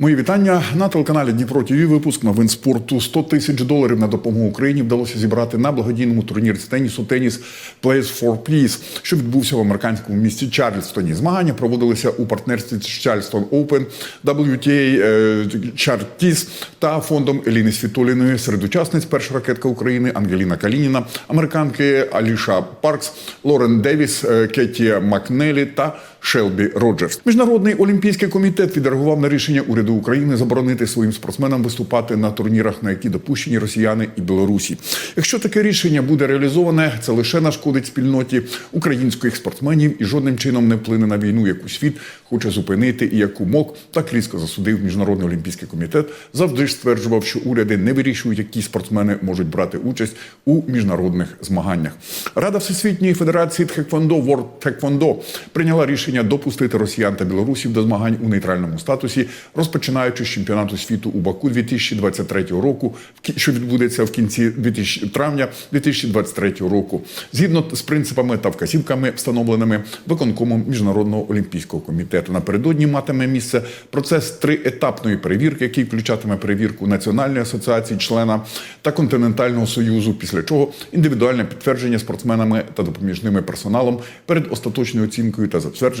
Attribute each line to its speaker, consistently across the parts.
Speaker 1: Мої вітання на телеканалі Дніпро ТВ. Випуск новин спорту. 100 тисяч доларів на допомогу Україні вдалося зібрати на благодійному турнірі з тенісу Теніс Plays for Peace, що відбувся в американському місті Чарльстоні. Змагання проводилися у партнерстві з Charleston Open, WTA е, Chartis та фондом Еліни Світоліної. Серед учасниць перша ракетка України Ангеліна Калініна, американки Аліша Паркс, Лорен Девіс, е, Кеті Макнелі та Шелбі Роджерс. Міжнародний олімпійський комітет відреагував на рішення уряду України заборонити своїм спортсменам виступати на турнірах, на які допущені росіяни і білорусі. Якщо таке рішення буде реалізоване, це лише нашкодить спільноті українських спортсменів і жодним чином не вплине на війну, яку світ хоче зупинити, і яку МОК так різко засудив міжнародний олімпійський комітет. Завжди ж стверджував, що уряди не вирішують, які спортсмени можуть брати участь у міжнародних змаганнях. Рада Всесвітньої Федерації Тхеквондо World Taekwondo прийняла рішення допустити росіян та білорусів до змагань у нейтральному статусі, розпочинаючи з чемпіонату світу у Баку 2023 року, що відбудеться в кінці 2000 травня 2023 року, згідно з принципами та вказівками, встановленими виконкомом міжнародного олімпійського комітету. Напередодні матиме місце процес триетапної перевірки, який включатиме перевірку Національної асоціації члена та континентального союзу. Після чого індивідуальне підтвердження спортсменами та допоміжними персоналом перед остаточною оцінкою та затвердженням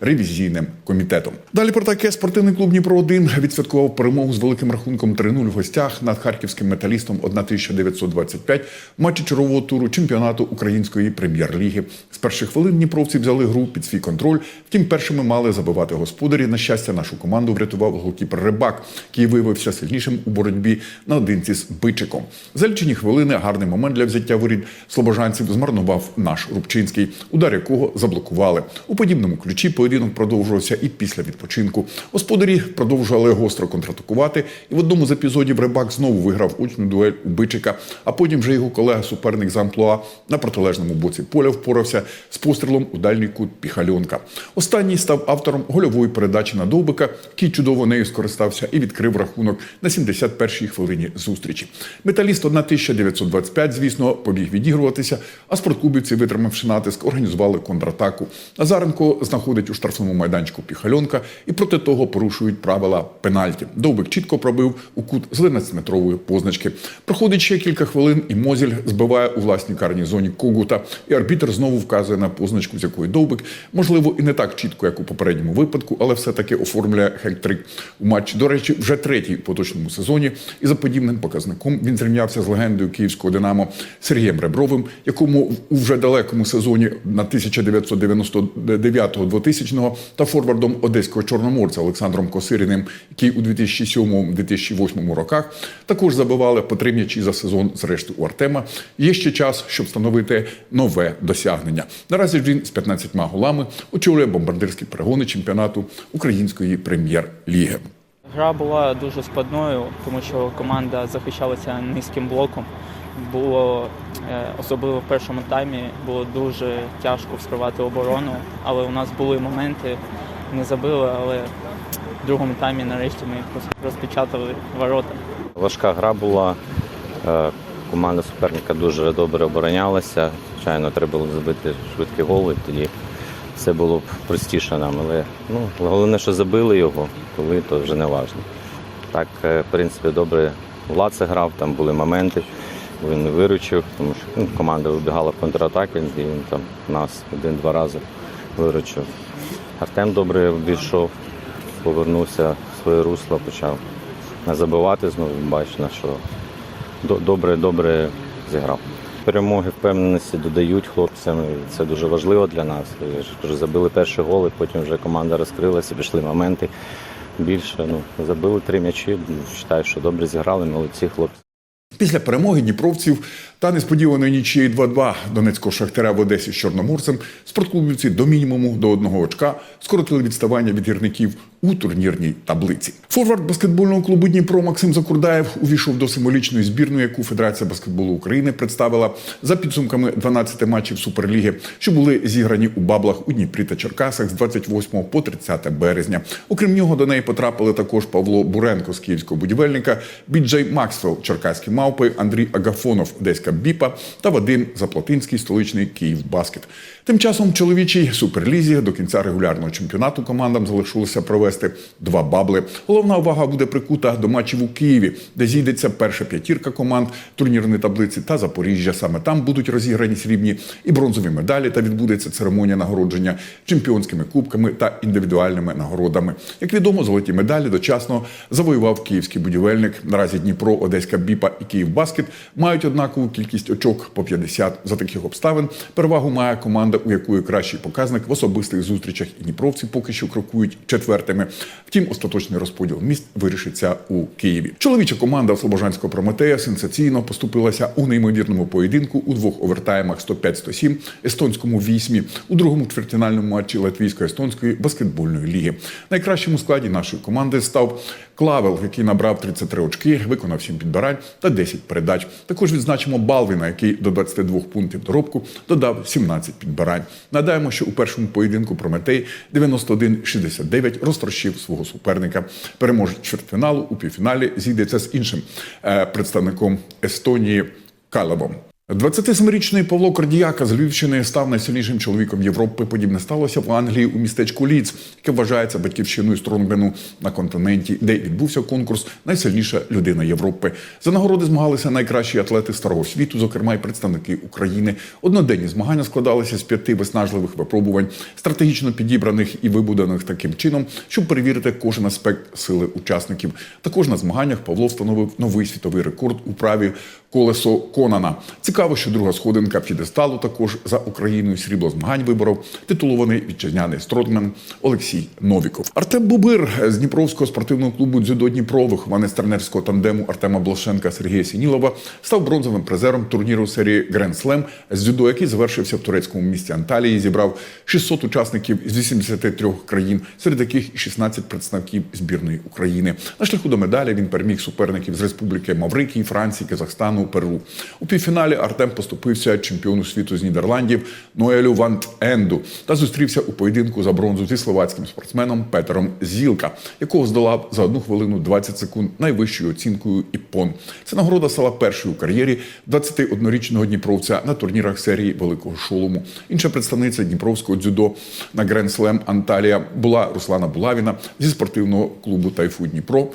Speaker 1: ревізійним комітетом. Далі про таке спортивний клуб Дніпро 1 відсвяткував перемогу з великим рахунком 3-0 в гостях над харківським металістом 1925 в матчі чергового туру чемпіонату української прем'єр-ліги. З перших хвилин дніпровці взяли гру під свій контроль. Втім, першими мали забивати господарі. На щастя, нашу команду врятував голкіпер Рибак, який виявився сильнішим у боротьбі наодинці з бичиком. За лічені хвилини гарний момент для взяття воріт слобожанців змарнував наш Рубчинський, удар якого заблокували. У подібному ключі поєдинок продовжувався і після відпочинку. Господарі продовжували гостро контратакувати, і в одному з епізодів Рибак знову виграв очну дуель у бичика. А потім вже його колега-суперник з амплуа на протилежному боці поля впорався з пострілом у дальній кут Піхальонка. Останній став автором гольової передачі на Довбика, який чудово нею скористався і відкрив рахунок на 71-й хвилині зустрічі. Металіст 1925, звісно, побіг відігруватися, а спорткубівці, витримавши натиск, організували контратаку. Назаренко знаходить у штрафному майданчику Піхальонка і проти того порушують правила пенальті. Довбик чітко пробив у кут з 11-метрової позначки. Проходить ще кілька хвилин, і Мозіль збиває у власній карній зоні Когута. І арбітр знову вказує на позначку, з якої Довбик, можливо, і не так чітко, як у попередньому випадку, але все-таки оформлює хек-трик у матчі. До речі, вже третій в поточному сезоні. І за подібним показником він зрівнявся з легендою київського Динамо Сергієм Ребровим, якому у вже далекому сезоні на 1999-2000 та форвардом одеського чорноморця Олександром Косиріним, який у 2007-2008 роках також забивали по три м'ячі за сезон. Зрештою, у Артема є ще час, щоб встановити нове досягнення. Наразі ж він з 15 голами очолює бомбардирські перегони чемпіонату української прем'єр-ліги.
Speaker 2: Гра була дуже складною, тому що команда захищалася низьким блоком. Було е, особливо в першому таймі було дуже тяжко вскривати оборону, але у нас були моменти, не забили, але в другому таймі нарешті ми розпечатали ворота.
Speaker 3: Важка гра була. Е, Команда суперника дуже добре оборонялася. Звичайно, треба було забити швидкі голи, тоді все було б простіше нам. Але ну, головне, що забили його, коли то вже не важливо. Так, е, в принципі, добре Влад грав, там були моменти, він виручив, тому що ну, команда вибігала в контратаки, і він там нас один-два рази виручив. Артем добре обійшов, повернувся в своє русло, почав забивати знову, бачно, що добре, добре зіграв. Перемоги впевненості додають хлопцям. і Це дуже важливо для нас. Кажу, забили перші голи, потім вже команда розкрилася, пішли моменти. Більше ну, забили три м'ячі. Вважаю, що добре зіграли, молодці хлопці.
Speaker 1: Після перемоги дніпровців та несподіваної нічиї 2-2 донецького шахтаря в Одесі з Чорноморцем спортклубівці до мінімуму до одного очка скоротили відставання від гірників у турнірній таблиці. Форвард баскетбольного клубу Дніпро Максим Закурдаєв увійшов до символічної збірної, яку Федерація баскетболу України представила за підсумками 12 матчів Суперліги, що були зіграні у баблах у Дніпрі та Черкасах з 28 по 30 березня. Окрім нього, до неї потрапили також Павло Буренко з київського будівельника, Біджей Максвелл, черкаський Мавпи, Андрій Агафонов, Одеська Біпа та Вадим Заплатинський, столичний Київ Баскет. Тим часом чоловічій суперлізі до кінця регулярного чемпіонату командам залишилося провести два бабли. Головна увага буде прикута до матчів у Києві, де зійдеться перша п'ятірка команд турнірної таблиці та Запоріжжя. Саме там будуть розіграні срібні і бронзові медалі та відбудеться церемонія нагородження чемпіонськими кубками та індивідуальними нагородами. Як відомо, золоті медалі дочасно завоював київський будівельник. Наразі Дніпро, Одеська Біпа і Київбаскет мають однакову кількість очок по 50. За таких обставин перевагу має команда, у якої кращий показник в особистих зустрічах і дніпровці поки що крокують четвертими. Втім, остаточний розподіл місць вирішиться у Києві. Чоловіча команда Слобожанського Прометея сенсаційно поступилася у неймовірному поєдинку у двох овертаймах 105-107, естонському вісьмі, у другому чвертьфінальному матчі латвійсько-естонської баскетбольної ліги. Найкращим у складі нашої команди став Клавел, який набрав 33 очки, виконав 7 підбирань та 10 передач. Також відзначимо Балвіна, який до 22 пунктів доробку додав 17 підбирань. Нагадаємо, що у першому поєдинку Прометей 91-69 розтрощив свого суперника. Переможець чвертьфіналу у півфіналі зійдеться з іншим е, представником Естонії Калабом. 27-річний Павло Кордіяка з Львівщини став найсильнішим чоловіком Європи. Подібне сталося в Англії у містечку Ліц, яке вважається батьківщиною Стронгмену на континенті, де відбувся конкурс Найсильніша людина Європи. За нагороди змагалися найкращі атлети старого світу, зокрема й представники України. Одноденні змагання складалися з п'яти виснажливих випробувань, стратегічно підібраних і вибудованих таким чином, щоб перевірити кожен аспект сили учасників. Також на змаганнях Павло встановив новий світовий рекорд у праві колесо Конана. Цікаво, що друга сходинка п'єдесталу також за Україною срібло змагань виборов титулований вітчизняний стротмен Олексій Новіков. Артем Бубир з Дніпровського спортивного клубу дзюдо Дніпро, вихованець тренерського тандему Артема Блашенка Сергія Сінілова, став бронзовим призером турніру серії Гранд Слем з дзюдо, який завершився в турецькому місті Анталії. Зібрав 600 учасників з 83 країн, серед яких і 16 представників збірної України. На шляху до медалі він переміг суперників з Республіки Маврикії, Франції, Казахстану, Перу. У півфіналі Артем поступився чемпіону світу з Нідерландів Ноелю Вант Енду та зустрівся у поєдинку за бронзу зі словацьким спортсменом Петером Зілка, якого здолав за 1 хвилину 20 секунд найвищою оцінкою ІПОН. Ця нагорода стала першою у кар'єрі 21-річного дніпровця на турнірах серії Великого Шолому. Інша представниця Дніпровського дзюдо на Гранд Слем Анталія була Руслана Булавіна зі спортивного клубу Тайфу Дніпро.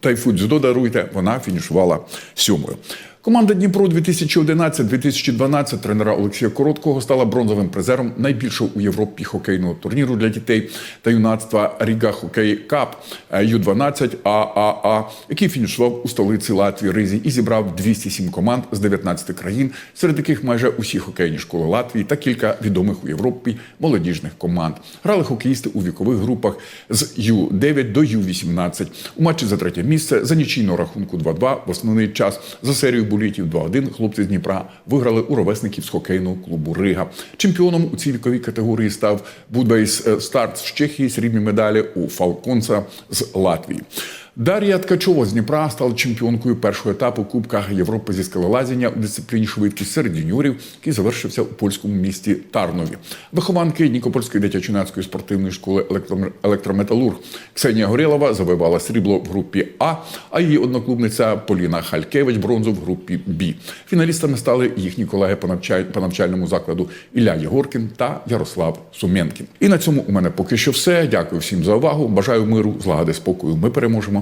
Speaker 1: Тайфу дзюдо даруйте. Вона фінішувала сьомою. Команда Дніпро 2011-2012 тренера Олексія Короткого стала бронзовим призером найбільшого у Європі хокейного турніру для дітей та юнацтва Ріга Хокей Кап Ю-12 ААА, який фінішував у столиці Латвії Ризі і зібрав 207 команд з 19 країн, серед яких майже усі хокейні школи Латвії та кілька відомих у Європі молодіжних команд. Грали хокеїсти у вікових групах з Ю-9 до Ю-18. У матчі за третє місце за нічийного рахунку 2-2 в основний час за серію булітів 2-1 хлопці з Дніпра виграли у ровесників з хокейного клубу Рига. Чемпіоном у цій віковій категорії став Будбейс Старт з Чехії, срібні медалі у Фалконца з Латвії. Дар'я Ткачова з Дніпра стала чемпіонкою першого етапу Кубка Європи зі скелелазіння у дисципліні швидкість серед юніорів, який завершився у польському місті Тарнові. Вихованки Нікопольської дитячо-юнацької спортивної школи «Електро- електрометалург Ксенія Горєлова завоювала срібло в групі А, а її одноклубниця Поліна Халькевич бронзу в групі Б. Фіналістами стали їхні колеги по, навчаль... по навчальному закладу Ілля Єгоркін та Ярослав Суменкін. І на цьому у мене поки що все. Дякую всім за увагу. Бажаю миру, злагоди, спокою. Ми переможемо.